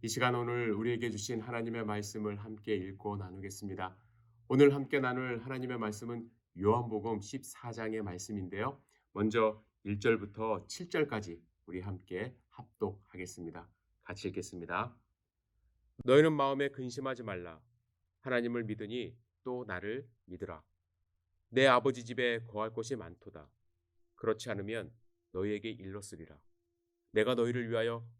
이 시간 오늘 우리에게 주신 하나님의 말씀을 함께 읽고 나누겠습니다. 오늘 함께 나눌 하나님의 말씀은 요한복음 14장의 말씀인데요. 먼저 1절부터 7절까지 우리 함께 합독하겠습니다. 같이 읽겠습니다. 너희는 마음에 근심하지 말라. 하나님을 믿으니 또 나를 믿으라. 내 아버지 집에 거할 곳이 많도다. 그렇지 않으면 너희에게 일렀으리라. 내가 너희를 위하여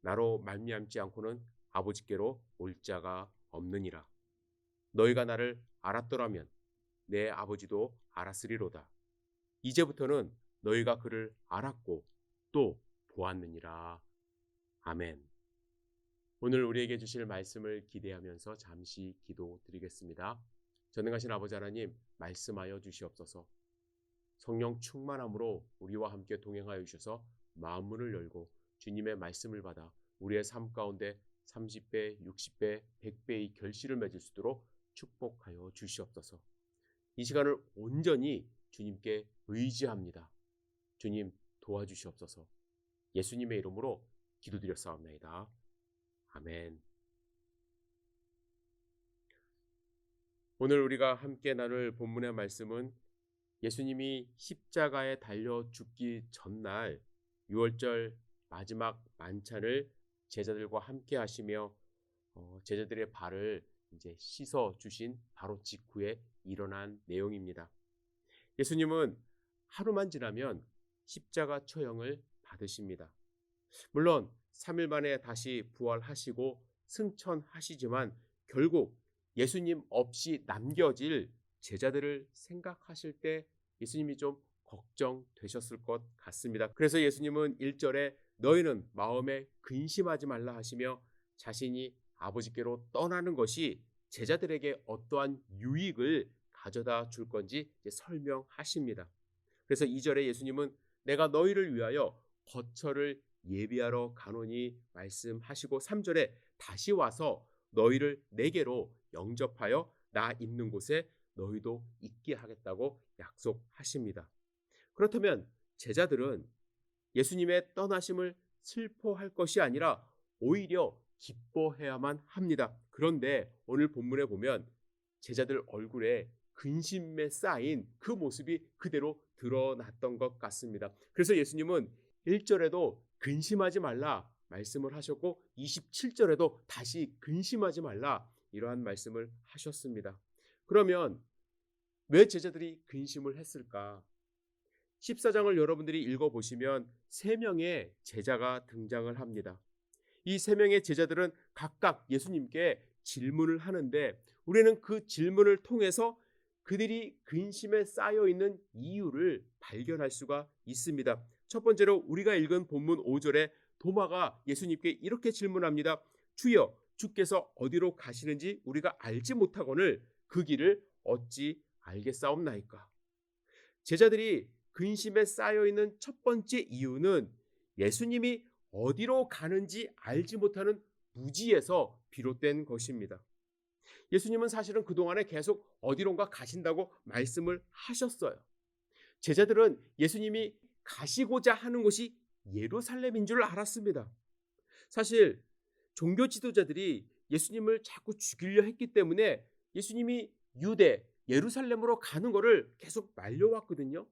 나로 말미암지 않고는 아버지께로 올 자가 없느니라. 너희가 나를 알았더라면 내 아버지도 알았으리로다. 이제부터는 너희가 그를 알았고 또 보았느니라. 아멘. 오늘 우리에게 주실 말씀을 기대하면서 잠시 기도 드리겠습니다. 전능하신 아버지 하나님 말씀하여 주시옵소서. 성령 충만함으로 우리와 함께 동행하여 주셔서 마음문을 열고 주님의 말씀을 받아 우리의 삶 가운데 30배, 60배, 100배의 결실을 맺을 수 있도록 축복하여 주시옵소서. 이 시간을 온전히 주님께 의지합니다. 주님 도와주시옵소서. 예수님의 이름으로 기도드렸사옵나이다. 아멘. 오늘 우리가 함께 나눌 본문의 말씀은 예수님이 십자가에 달려 죽기 전날 6월절 마지막 만찬을 제자들과 함께 하시며 어, 제자들의 발을 이제 씻어 주신 바로 직후에 일어난 내용입니다. 예수님은 하루만 지나면 십자가 처형을 받으십니다. 물론 3일 만에 다시 부활하시고 승천하시지만 결국 예수님 없이 남겨질 제자들을 생각하실 때 예수님이 좀 걱정되셨을 것 같습니다. 그래서 예수님은 1절에 너희는 마음에 근심하지 말라 하시며 자신이 아버지께로 떠나는 것이 제자들에게 어떠한 유익을 가져다 줄 건지 설명하십니다. 그래서 2절에 예수님은 내가 너희를 위하여 거처를 예비하러 가노니 말씀하시고 3절에 다시 와서 너희를 내게로 영접하여 나 있는 곳에 너희도 있게 하겠다고 약속하십니다. 그렇다면 제자들은 예수님의 떠나심을 슬퍼할 것이 아니라 오히려 기뻐해야만 합니다. 그런데 오늘 본문에 보면 제자들 얼굴에 근심에 쌓인 그 모습이 그대로 드러났던 것 같습니다. 그래서 예수님은 1절에도 근심하지 말라 말씀을 하셨고 27절에도 다시 근심하지 말라 이러한 말씀을 하셨습니다. 그러면 왜 제자들이 근심을 했을까? 14장을 여러분들이 읽어보시면 세 명의 제자가 등장을 합니다. 이세 명의 제자들은 각각 예수님께 질문을 하는데 우리는 그 질문을 통해서 그들이 근심에 쌓여 있는 이유를 발견할 수가 있습니다. 첫 번째로 우리가 읽은 본문 5절에 도마가 예수님께 이렇게 질문합니다. 주여, 주께서 어디로 가시는지 우리가 알지 못하거늘 그 길을 어찌 알겠사옵나이까? 제자들이 근심에 쌓여 있는 첫 번째 이유는 예수님이 어디로 가는지 알지 못하는 무지에서 비롯된 것입니다. 예수님은 사실은 그동안에 계속 어디론가 가신다고 말씀을 하셨어요. 제자들은 예수님이 가시고자 하는 곳이 예루살렘인 줄 알았습니다. 사실 종교 지도자들이 예수님을 자꾸 죽이려 했기 때문에 예수님이 유대, 예루살렘으로 가는 것을 계속 말려왔거든요.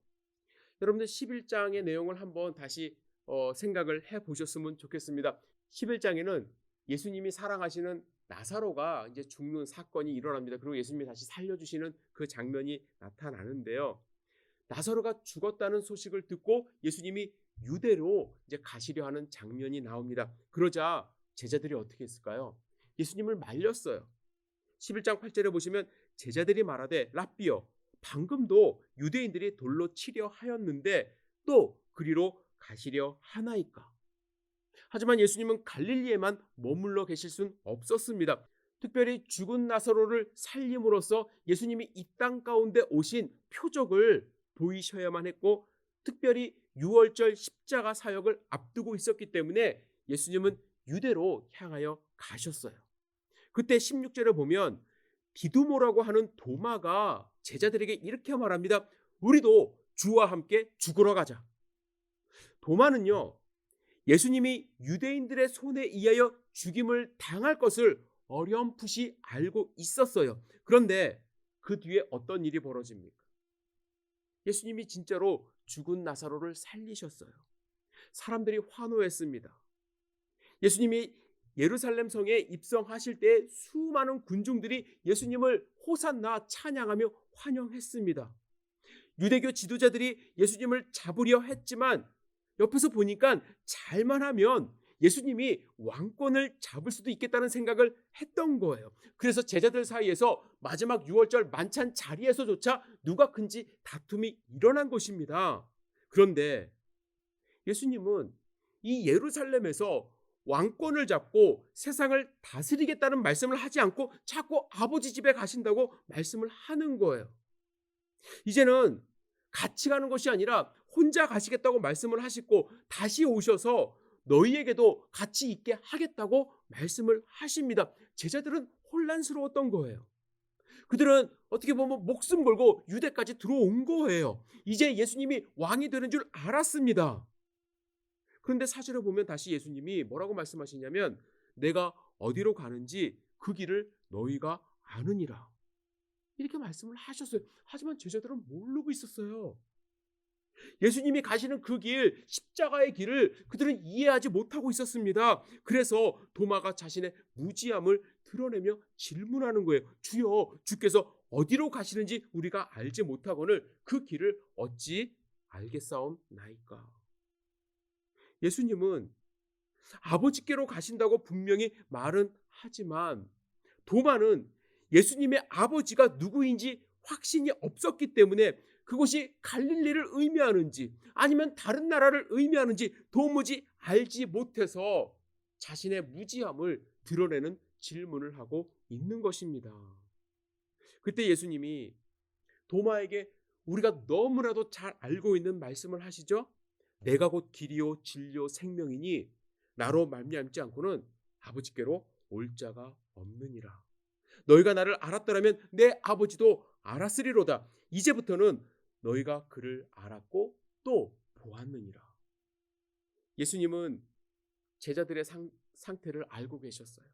여러분들 11장의 내용을 한번 다시 어, 생각을 해 보셨으면 좋겠습니다. 11장에는 예수님이 사랑하시는 나사로가 이제 죽는 사건이 일어납니다. 그리고 예수님이 다시 살려주시는 그 장면이 나타나는데요. 나사로가 죽었다는 소식을 듣고 예수님이 유대로 이제 가시려 하는 장면이 나옵니다. 그러자 제자들이 어떻게 했을까요? 예수님을 말렸어요. 11장 8절에 보시면 제자들이 말하되 랍비여 방금도 유대인들이 돌로 치려 하였는데 또 그리로 가시려 하나이까? 하지만 예수님은 갈릴리에만 머물러 계실 순 없었습니다. 특별히 죽은 나사로를 살림으로써 예수님이 이 땅 가운데 오신 표적을 보이셔야만 했고 특별히 유월절 십자가 사역을 앞두고 있었기 때문에 예수님은 유대로 향하여 가셨어요. 그때 16절에 보면 디두모라고 하는 도마가 제자들에게 이렇게 말합니다. 우리도 주와 함께 죽으러 가자. 도마는요. 예수님이 유대인들의 손에 의하여 죽임을 당할 것을 어렴풋이 알고 있었어요. 그런데 그 뒤에 어떤 일이 벌어집니까? 예수님이 진짜로 죽은 나사로를 살리셨어요. 사람들이 환호했습니다. 예수님이 예루살렘 성에 입성하실 때 수많은 군중들이 예수님을 호산나 찬양하며 환영했습니다. 유대교 지도자들이 예수님을 잡으려 했지만 옆에서 보니까 잘만 하면 예수님이 왕권을 잡을 수도 있겠다는 생각을 했던 거예요. 그래서 제자들 사이에서 마지막 6월절 만찬 자리에서조차 누가 큰지 다툼이 일어난 것입니다. 그런데 예수님은 이 예루살렘에서 왕권을 잡고 세상을 다스리겠다는 말씀을 하지 않고 자꾸 아버지 집에 가신다고 말씀을 하는 거예요. 이제는 같이 가는 것이 아니라 혼자 가시겠다고 말씀을 하시고 다시 오셔서 너희에게도 같이 있게 하겠다고 말씀을 하십니다. 제자들은 혼란스러웠던 거예요. 그들은 어떻게 보면 목숨 걸고 유대까지 들어온 거예요. 이제 예수님이 왕이 되는 줄 알았습니다. 그런데 사실을 보면 다시 예수님이 뭐라고 말씀하시냐면 내가 어디로 가는지 그 길을 너희가 아느니라. 이렇게 말씀을 하셨어요. 하지만 제자들은 모르고 있었어요. 예수님이 가시는 그 길, 십자가의 길을 그들은 이해하지 못하고 있었습니다. 그래서 도마가 자신의 무지함을 드러내며 질문하는 거예요. 주여, 주께서 어디로 가시는지 우리가 알지 못하거늘 그 길을 어찌 알겠사옵나이까? 예수님은 아버지께로 가신다고 분명히 말은 하지만 도마는 예수님의 아버지가 누구인지 확신이 없었기 때문에 그것이 갈릴리를 의미하는지 아니면 다른 나라를 의미하는지 도무지 알지 못해서 자신의 무지함을 드러내는 질문을 하고 있는 것입니다. 그때 예수님이 도마에게 우리가 너무나도 잘 알고 있는 말씀을 하시죠. 내가 곧 길이요 진리요 생명이니 나로 말미암지 않고는 아버지께로 올 자가 없느니라. 너희가 나를 알았더라면 내 아버지도 알았으리로다. 이제부터는 너희가 그를 알았고 또 보았느니라. 예수님은 제자들의 상, 상태를 알고 계셨어요.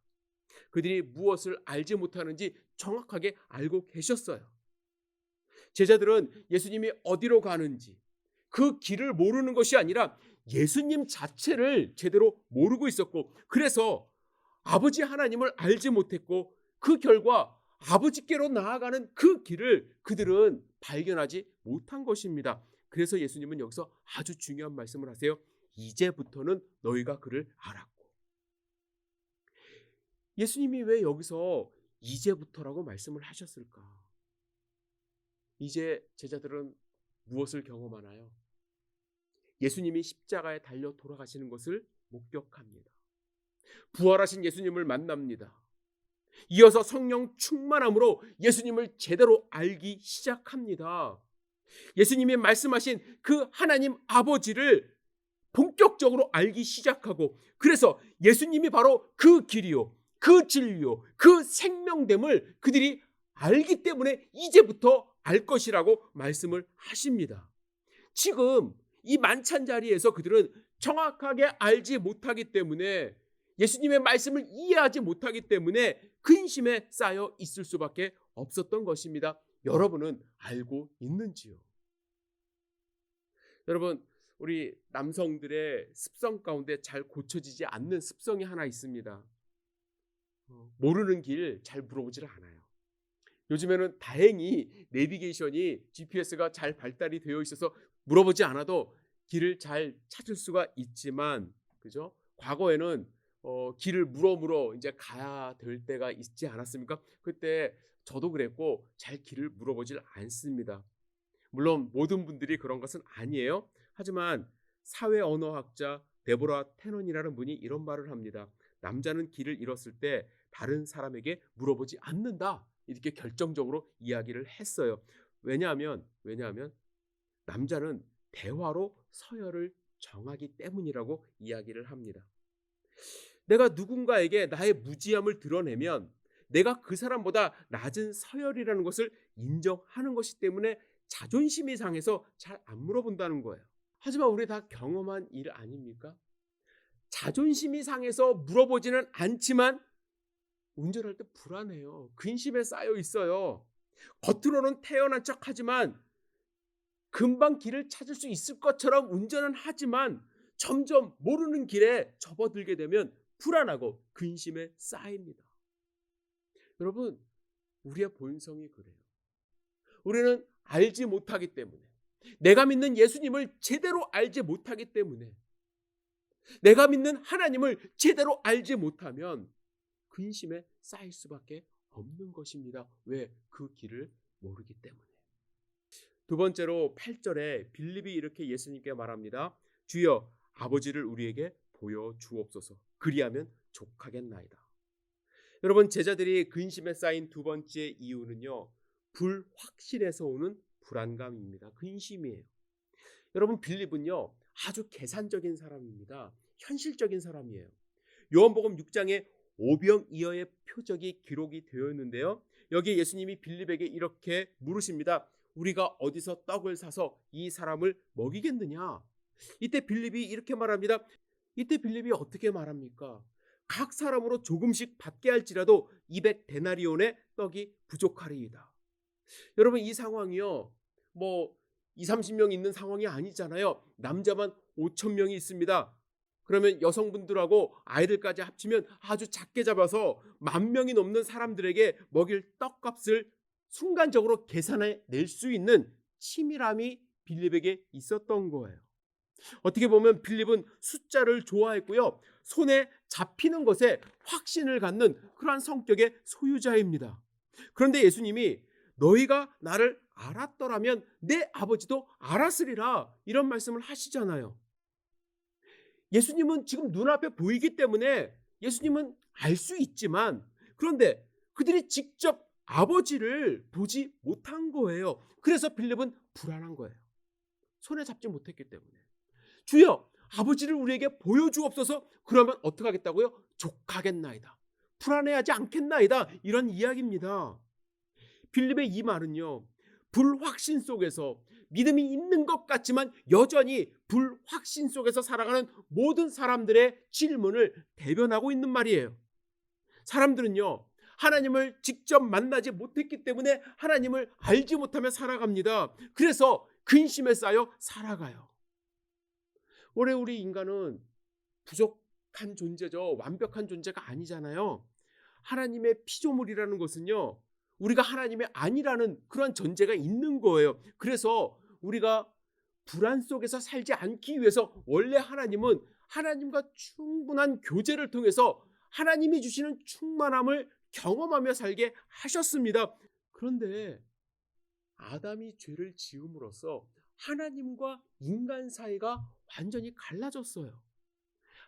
그들이 무엇을 알지 못하는지 정확하게 알고 계셨어요. 제자들은 예수님이 어디로 가는지 그 길을 모르는 것이 아니라 예수님 자체를 제대로 모르고 있었고 그래서 아버지 하나님을 알지 못했고 그 결과 아버지께로 나아가는 그 길을 그들은 발견하지 못한 것입니다. 그래서 예수님은 여기서 아주 중요한 말씀을 하세요. 이제부터는 너희가 그를 알았고. 예수님이 왜 여기서 이제부터라고 말씀을 하셨을까? 이제 제자들은 무엇을 경험하나요? 예수님이 십자가에 달려 돌아가시는 것을 목격합니다. 부활하신 예수님을 만납니다. 이어서 성령 충만함으로 예수님을 제대로 알기 시작합니다. 예수님이 말씀하신 그 하나님 아버지를 본격적으로 알기 시작하고 그래서 예수님이 바로 그 길이요, 그 진리요, 그 생명됨을 그들이 알기 때문에 이제부터 알 것이라고 말씀을 하십니다. 지금 이 만찬 자리에서 그들은 정확하게 알지 못하기 때문에 예수님의 말씀을 이해하지 못하기 때문에 근심에 쌓여 있을 수밖에 없었던 것입니다. 여러분은 알고 있는지요? 여러분, 우리 남성들의 습성 가운데 잘 고쳐지지 않는 습성이 하나 있습니다. 어, 모르는 길 잘 물어보질 않아요. 요즘에는 다행히 내비게이션이 GPS가 잘 발달이 되어 있어서 물어보지 않아도 길을 잘 찾을 수가 있지만, 그죠? 과거에는 어, 길을 물어 물어 이제 가야 될 때가 있지 않았습니까? 그때 저도 그랬고 잘 길을 물어보질 않습니다. 물론 모든 분들이 그런 것은 아니에요. 하지만 사회 언어학자 데보라 테넌이라는 분이 이런 말을 합니다. 남자는 길을 잃었을 때 다른 사람에게 물어보지 않는다. 이렇게 결정적으로 이야기를 했어요. 왜냐하면 왜냐하면 남자는 대화로 서열을 정하기 때문이라고 이야기를 합니다. 내가 누군가에게 나의 무지함을 드러내면 내가 그 사람보다 낮은 서열이라는 것을 인정하는 것이기 때문에 자존심이 상해서 잘 안 물어본다는 거예요. 하지만 우리 다 경험한 일 아닙니까? 자존심이 상해서 물어보지는 않지만 운전할 때 불안해요. 근심에 쌓여 있어요. 겉으로는 태연한 척 하지만 금방 길을 찾을 수 있을 것처럼 운전은 하지만 점점 모르는 길에 접어들게 되면 불안하고 근심에 쌓입니다. 여러분, 우리의 본성이 그래요. 우리는 알지 못하기 때문에 내가 믿는 예수님을 제대로 알지 못하기 때문에 내가 믿는 하나님을 제대로 알지 못하면 근심에 쌓일 수밖에 없는 것입니다. 왜? 그 길을 모르기 때문에. 두 번째로 8절에 빌립이 이렇게 예수님께 말합니다. 주여 아버지를 우리에게 보여 주옵소서. 그리하면 족하겠나이다. 여러분 제자들이 근심에 쌓인 두 번째 이유는요. 불확실에서 오는 불안감입니다. 근심이에요. 여러분 빌립은요. 아주 계산적인 사람입니다. 현실적인 사람이에요. 요한복음 6장에 오병이어의 표적이 기록이 되어 있는데요. 여기 예수님이 빌립에게 이렇게 물으십니다. 우리가 어디서 떡을 사서 이 사람을 먹이겠느냐? 이때 빌립이 이렇게 말합니다. 이때 빌립이 어떻게 말합니까? 각 사람으로 조금씩 받게 할지라도 200 데나리온의 떡이 부족하리이다. 여러분 이 상황이요. 뭐 2, 30명 있는 상황이 아니잖아요. 남자만 5천 명이 있습니다. 그러면 여성분들하고 아이들까지 합치면 아주 작게 잡아서 만 명이 넘는 사람들에게 먹일 떡값을 순간적으로 계산해 낼 수 있는 치밀함이 빌립에게 있었던 거예요. 어떻게 보면 빌립은 숫자를 좋아했고요. 손에 잡히는 것에 확신을 갖는 그러한 성격의 소유자입니다. 그런데 예수님이 너희가 나를 알았더라면 내 아버지도 알았으리라 이런 말씀을 하시잖아요. 예수님은 지금 눈앞에 보이기 때문에 예수님은 알 수 있지만 그런데 그들이 직접 아버지를 보지 못한 거예요. 그래서 빌립은 불안한 거예요. 손에 잡지 못했기 때문에. 주여, 아버지를 우리에게 보여주옵소서. 그러면 어떻게 하겠다고요? 족하겠나이다. 불안해하지 않겠나이다. 이런 이야기입니다. 빌립의 이 말은요. 불확신 속에서 믿음이 있는 것 같지만 여전히 불확신 속에서 살아가는 모든 사람들의 질문을 대변하고 있는 말이에요. 사람들은요, 하나님을 직접 만나지 못했기 때문에 하나님을 알지 못하며 살아갑니다. 그래서 근심에 쌓여 살아가요. 올해 우리 인간은 부족한 존재죠. 완벽한 존재가 아니잖아요. 하나님의 피조물이라는 것은요, 우리가 하나님의 아니라는 그런 전제가 있는 거예요. 그래서 우리가 불안 속에서 살지 않기 위해서 원래 하나님은 하나님과 충분한 교제를 통해서 하나님이 주시는 충만함을 경험하며 살게 하셨습니다. 그런데 아담이 죄를 지음으로써 하나님과 인간 사이가 완전히 갈라졌어요.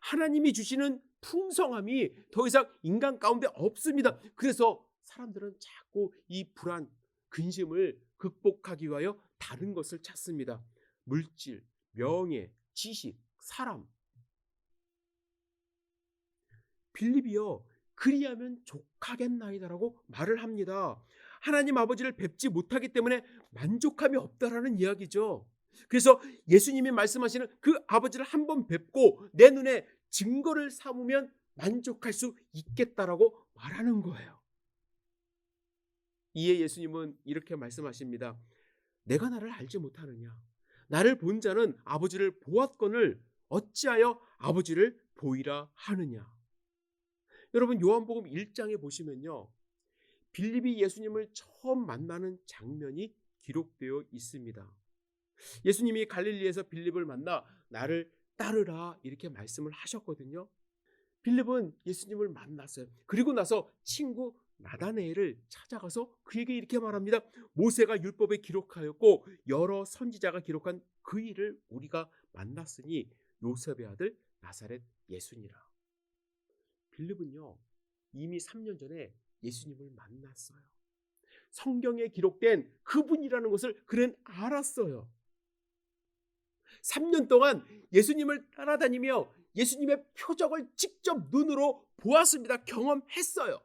하나님이 주시는 풍성함이 더 이상 인간 가운데 없습니다. 그래서 사람들은 자꾸 이 불안, 근심을 극복하기 위하여 다른 것을 찾습니다. 물질, 명예, 지식, 사람. 빌립이요. 그리하면 족하겠나이다라고 말을 합니다. 하나님 아버지를 뵙지 못하기 때문에 만족함이 없다라는 이야기죠. 그래서 예수님이 말씀하시는 그 아버지를 한 번 뵙고 내 눈에 증거를 삼으면 만족할 수 있겠다라고 말하는 거예요. 이에 예수님은 이렇게 말씀하십니다. 내가 나를 알지 못하느냐? 나를 본 자는 아버지를 보았건을 어찌하여 아버지를 보이라 하느냐? 여러분 요한복음 1장에 보시면요. 빌립이 예수님을 처음 만나는 장면이 기록되어 있습니다. 예수님이 갈릴리에서 빌립을 만나 나를 따르라 이렇게 말씀을 하셨거든요. 빌립은 예수님을 만났어요. 그리고 나서 친구 나다네엘을 찾아가서 그에게 이렇게 말합니다. 모세가 율법에 기록하였고 여러 선지자가 기록한 그 일을 우리가 만났으니 요셉의 아들 나사렛 예수니라. 빌립은요 이미 3년 전에 예수님을 만났어요. 성경에 기록된 그분이라는 것을 그는 알았어요. 3년 동안 예수님을 따라다니며 예수님의 표적을 직접 눈으로 보았습니다. 경험했어요.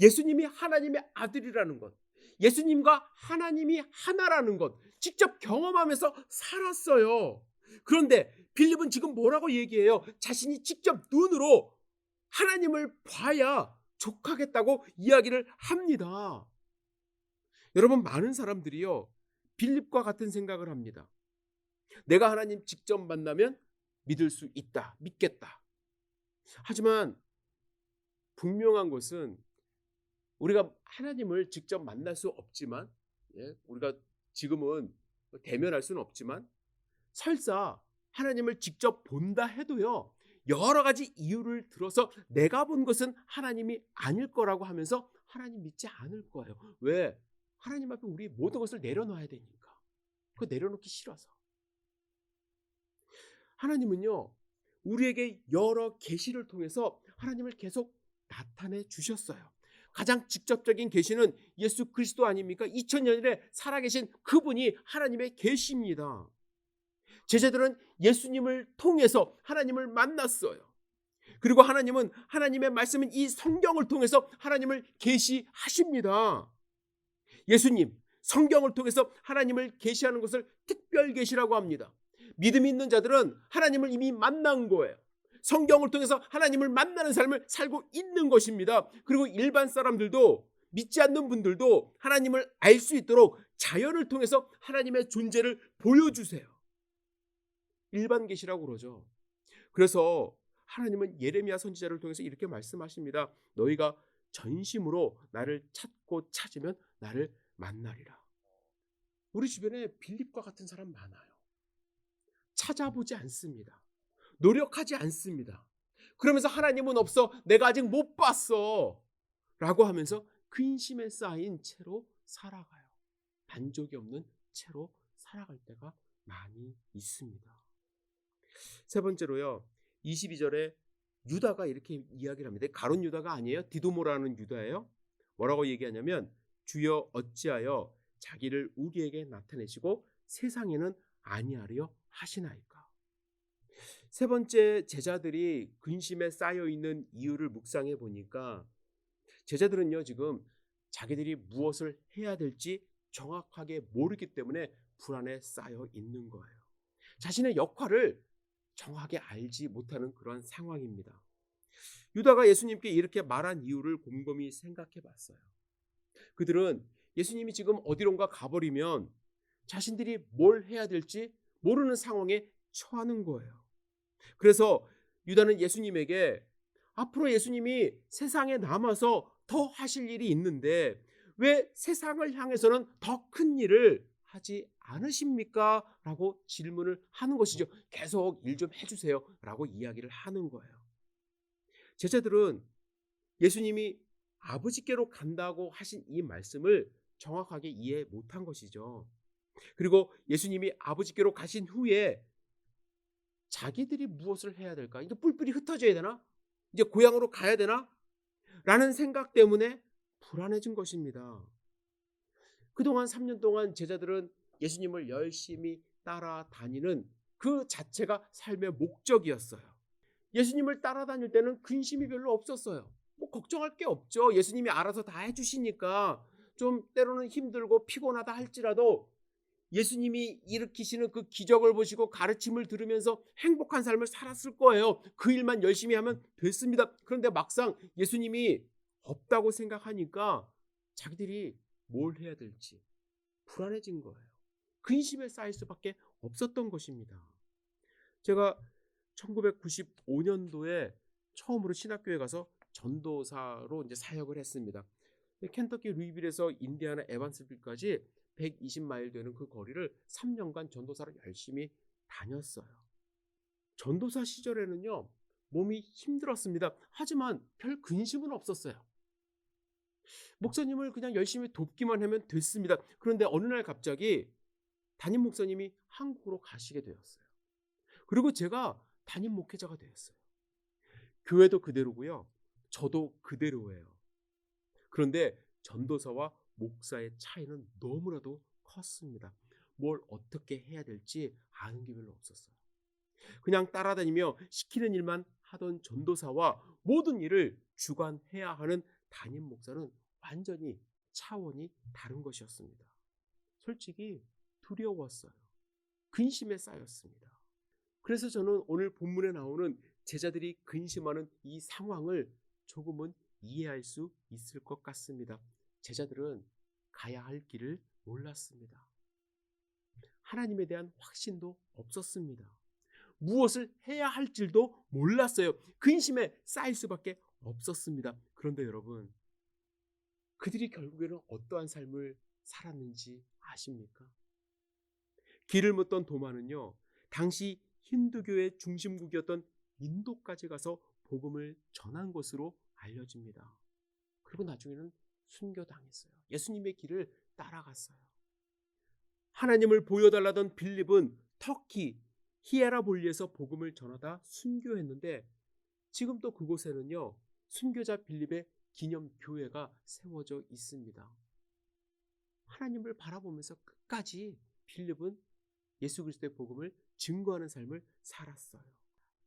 예수님이 하나님의 아들이라는 것, 예수님과 하나님이 하나라는 것, 직접 경험하면서 살았어요. 그런데 빌립은 지금 뭐라고 얘기해요? 자신이 직접 눈으로 하나님을 봐야 족하겠다고 이야기를 합니다. 여러분, 많은 사람들이요, 빌립과 같은 생각을 합니다. 내가 하나님 직접 만나면 믿을 수 있다, 믿겠다. 하지만 분명한 것은 우리가 하나님을 직접 만날 수 없지만, 예, 우리가 지금은 대면할 수는 없지만, 설사 하나님을 직접 본다 해도요, 여러 가지 이유를 들어서 내가 본 것은 하나님이 아닐 거라고 하면서 하나님 믿지 않을 거예요. 왜? 하나님 앞에 우리 모든 것을 내려놔야 되니까. 그 내려놓기 싫어서. 하나님은요, 우리에게 여러 계시를 통해서 하나님을 계속 나타내 주셨어요. 가장 직접적인 계시는 예수 그리스도 아닙니까? 2000년에 살아계신 그분이 하나님의 계시입니다. 제자들은 예수님을 통해서 하나님을 만났어요. 그리고 하나님은 하나님의 말씀은 이 성경을 통해서 하나님을 계시하십니다. 예수님 성경을 통해서 하나님을 계시하는 것을 특별 계시라고 합니다. 믿음이 있는 자들은 하나님을 이미 만난 거예요. 성경을 통해서 하나님을 만나는 삶을 살고 있는 것입니다. 그리고 일반 사람들도 믿지 않는 분들도 하나님을 알 수 있도록 자연을 통해서 하나님의 존재를 보여주세요. 일반 계시라고 그러죠. 그래서 하나님은 예레미야 선지자를 통해서 이렇게 말씀하십니다. 너희가 전심으로 나를 찾고 찾으면 나를 만나리라. 우리 주변에 빌립과 같은 사람 많아요. 찾아보지 않습니다. 노력하지 않습니다. 그러면서 하나님은 없어. 내가 아직 못 봤어. 라고 하면서 근심에 쌓인 채로 살아가요. 만족이 없는 채로 살아갈 때가 많이 있습니다. 세 번째로요. 22절에 유다가 이렇게 이야기를 합니다. 가론 유다가 아니에요. 디도모라는 유다예요. 뭐라고 얘기하냐면 주여 어찌하여 자기를 우리에게 나타내시고 세상에는 아니하려 하시나이까. 세 번째 제자들이 근심에 쌓여 있는 이유를 묵상해 보니까 제자들은요 지금 자기들이 무엇을 해야 될지 정확하게 모르기 때문에 불안에 쌓여 있는 거예요. 자신의 역할을 정확하게 알지 못하는 그런 상황입니다. 유다가 예수님께 이렇게 말한 이유를 곰곰이 생각해 봤어요. 그들은 예수님이 지금 어디론가 가버리면 자신들이 뭘 해야 될지 모르는 상황에 처하는 거예요. 그래서 유다는 예수님에게 앞으로 예수님이 세상에 남아서 더 하실 일이 있는데 왜 세상을 향해서는 더 큰 일을 하지 않으십니까? 라고 질문을 하는 것이죠. 계속 일 좀 해주세요. 라고 이야기를 하는 거예요. 제자들은 예수님이 아버지께로 간다고 하신 이 말씀을 정확하게 이해 못한 것이죠. 그리고 예수님이 아버지께로 가신 후에 자기들이 무엇을 해야 될까? 이제 뿔뿔이 흩어져야 되나? 이제 고향으로 가야 되나? 라는 생각 때문에 불안해진 것입니다. 그동안 3년 동안 제자들은 예수님을 열심히 따라다니는 그 자체가 삶의 목적이었어요. 예수님을 따라다닐 때는 근심이 별로 없었어요. 뭐 걱정할 게 없죠. 예수님이 알아서 다 해주시니까 좀 때로는 힘들고 피곤하다 할지라도 예수님이 일으키시는 그 기적을 보시고 가르침을 들으면서 행복한 삶을 살았을 거예요. 그 일만 열심히 하면 됐습니다. 그런데 막상 예수님이 없다고 생각하니까 자기들이 뭘 해야 될지 불안해진 거예요. 근심에 쌓일 수밖에 없었던 것입니다. 제가 1995년도에 처음으로 신학교에 가서 전도사로 이제 사역을 했습니다. 켄터키 루이빌에서 인디아나 에반스빌까지 120마일 되는 그 거리를 3년간 전도사를 열심히 다녔어요. 전도사 시절에는요, 몸이 힘들었습니다. 하지만 별 근심은 없었어요. 목사님을 그냥 열심히 돕기만 하면 됐습니다. 그런데 어느 날 갑자기 담임 목사님이 한국으로 가시게 되었어요. 그리고 제가 담임 목회자가 되었어요. 교회도 그대로고요. 저도 그대로예요. 그런데 전도사와 목사의 차이는 너무나도 컸습니다. 뭘 어떻게 해야 될지 아는 게 별로 없었어요. 그냥 따라다니며 시키는 일만 하던 전도사와 모든 일을 주관해야 하는 담임 목사는 완전히 차원이 다른 것이었습니다. 솔직히 두려웠어요. 근심에 쌓였습니다. 그래서 저는 오늘 본문에 나오는 제자들이 근심하는 이 상황을 조금은 이해할 수 있을 것 같습니다. 제자들은 가야 할 길을 몰랐습니다. 하나님에 대한 확신도 없었습니다. 무엇을 해야 할지도 몰랐어요. 근심에 쌓일 수밖에 없었습니다. 그런데 여러분, 그들이 결국에는 어떠한 삶을 살았는지 아십니까? 길을 묻던 도마는요, 당시 힌두교의 중심국이었던 인도까지 가서 복음을 전한 것으로 알려집니다. 그리고 나중에는 순교당했어요. 예수님의 길을 따라갔어요. 하나님을 보여달라던 빌립은 터키 히에라볼리에서 복음을 전하다 순교했는데 지금 또 그곳에는요 순교자 빌립의 기념 교회가 세워져 있습니다. 하나님을 바라보면서 끝까지 빌립은 예수 그리스도의 복음을 증거하는 삶을 살았어요.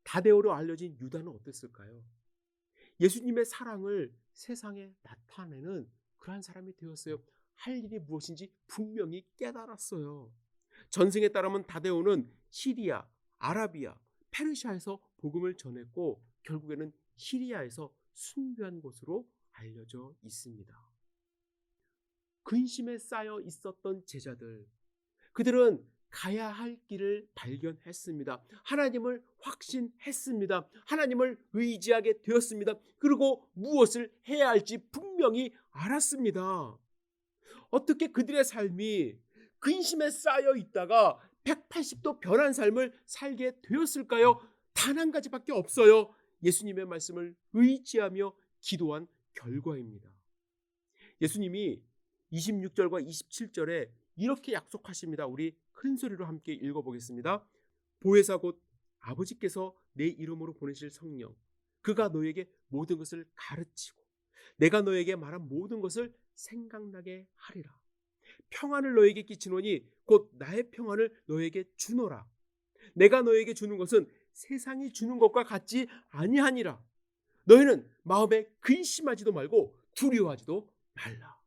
다데오로 알려진 유다는 어땠을까요? 예수님의 사랑을 세상에 나타내는 그러한 사람이 되었어요. 할 일이 무엇인지 분명히 깨달았어요. 전승에 따르면 다데오는 시리아, 아라비아, 페르시아에서 복음을 전했고 결국에는 시리아에서 순교한 것으로 알려져 있습니다. 근심에 쌓여 있었던 제자들, 그들은 가야 할 길을 발견했습니다. 하나님을 확신했습니다. 하나님을 의지하게 되었습니다. 그리고 무엇을 해야 할지 분명히 알았습니다. 어떻게 그들의 삶이 근심에 쌓여 있다가 180도 변한 삶을 살게 되었을까요? 단 한 가지밖에 없어요. 예수님의 말씀을 의지하며 기도한 결과입니다. 예수님이 26절과 27절에 이렇게 약속하십니다. 우리 큰 소리로 함께 읽어보겠습니다. 보혜사 곧 아버지께서 내 이름으로 보내실 성령 그가 너에게 모든 것을 가르치고 내가 너에게 말한 모든 것을 생각나게 하리라. 평안을 너에게 끼치노니 곧 나의 평안을 너에게 주노라. 내가 너에게 주는 것은 세상이 주는 것과 같지 아니하니라. 너희는 마음에 근심하지도 말고 두려워하지도 말라.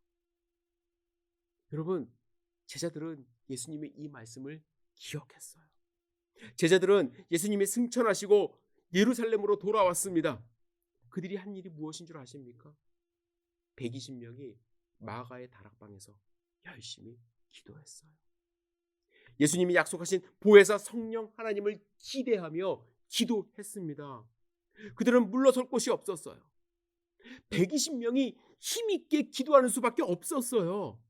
여러분, 제자들은 예수님의 이 말씀을 기억했어요. 제자들은 예수님이 승천하시고 예루살렘으로 돌아왔습니다. 그들이 한 일이 무엇인 줄 아십니까? 120명이 마가의 다락방에서 열심히 기도했어요. 예수님이 약속하신 보혜사 성령 하나님을 기대하며 기도했습니다. 그들은 물러설 곳이 없었어요. 120명이 힘있게 기도하는 수밖에 없었어요.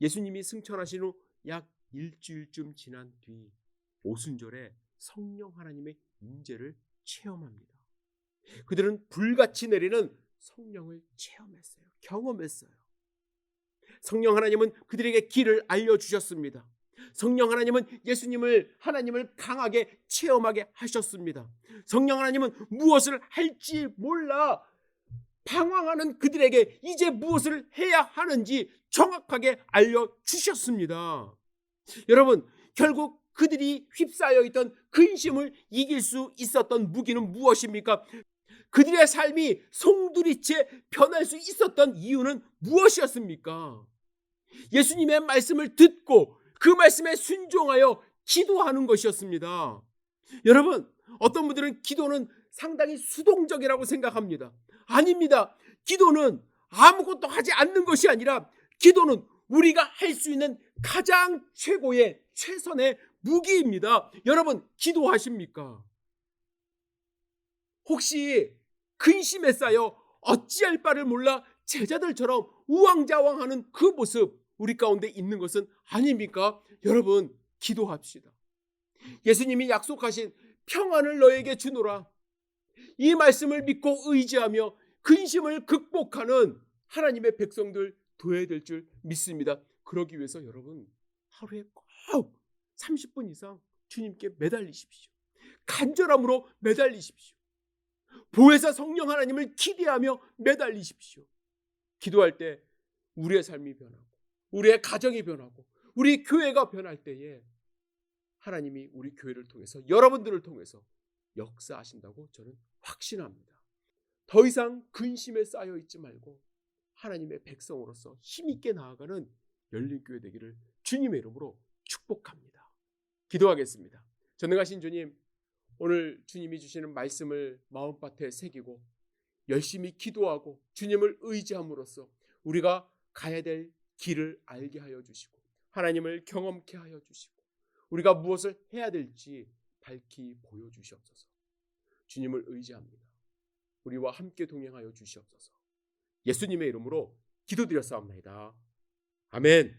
예수님이 승천하신 후 약 일주일쯤 지난 뒤 오순절에 성령 하나님의 임재를 체험합니다. 그들은 불같이 내리는 성령을 체험했어요. 경험했어요. 성령 하나님은 그들에게 길을 알려 주셨습니다. 성령 하나님은 예수님을 하나님을 강하게 체험하게 하셨습니다. 성령 하나님은 무엇을 할지 몰라 방황하는 그들에게 이제 무엇을 해야 하는지 정확하게 알려 주셨습니다. 여러분, 결국 그들이 휩싸여 있던 근심을 이길 수 있었던 무기는 무엇입니까? 그들의 삶이 송두리째 변할 수 있었던 이유는 무엇이었습니까? 예수님의 말씀을 듣고 그 말씀에 순종하여 기도하는 것이었습니다. 여러분, 어떤 분들은 기도는 상당히 수동적이라고 생각합니다. 아닙니다. 기도는 아무것도 하지 않는 것이 아니라 기도는 우리가 할 수 있는 가장 최고의 최선의 무기입니다. 여러분, 기도하십니까? 혹시 근심에 쌓여 어찌할 바를 몰라 제자들처럼 우왕좌왕하는 그 모습 우리 가운데 있는 것은 아닙니까? 여러분, 기도합시다. 예수님이 약속하신 평안을 너에게 주노라. 이 말씀을 믿고 의지하며 근심을 극복하는 하나님의 백성들 되어야 될 줄 믿습니다. 그러기 위해서 여러분 하루에 꼭 30분 이상 주님께 매달리십시오. 간절함으로 매달리십시오. 보혜사 성령 하나님을 기대하며 매달리십시오. 기도할 때 우리의 삶이 변하고 우리의 가정이 변하고 우리 교회가 변할 때에 하나님이 우리 교회를 통해서 여러분들을 통해서 역사하신다고 저는 확신합니다. 더 이상 근심에 쌓여 있지 말고 하나님의 백성으로서 힘있게 나아가는 열린교회 되기를 주님의 이름으로 축복합니다. 기도하겠습니다. 전능하신 주님, 오늘 주님이 주시는 말씀을 마음밭에 새기고 열심히 기도하고 주님을 의지함으로써 우리가 가야 될 길을 알게 하여 주시고 하나님을 경험케 하여 주시고 우리가 무엇을 해야 될지 밝히 보여 주시옵소서. 주님을 의지합니다. 우리와 함께 동행하여 주시옵소서. 예수님의 이름으로 기도드렸사옵나이다. 아멘.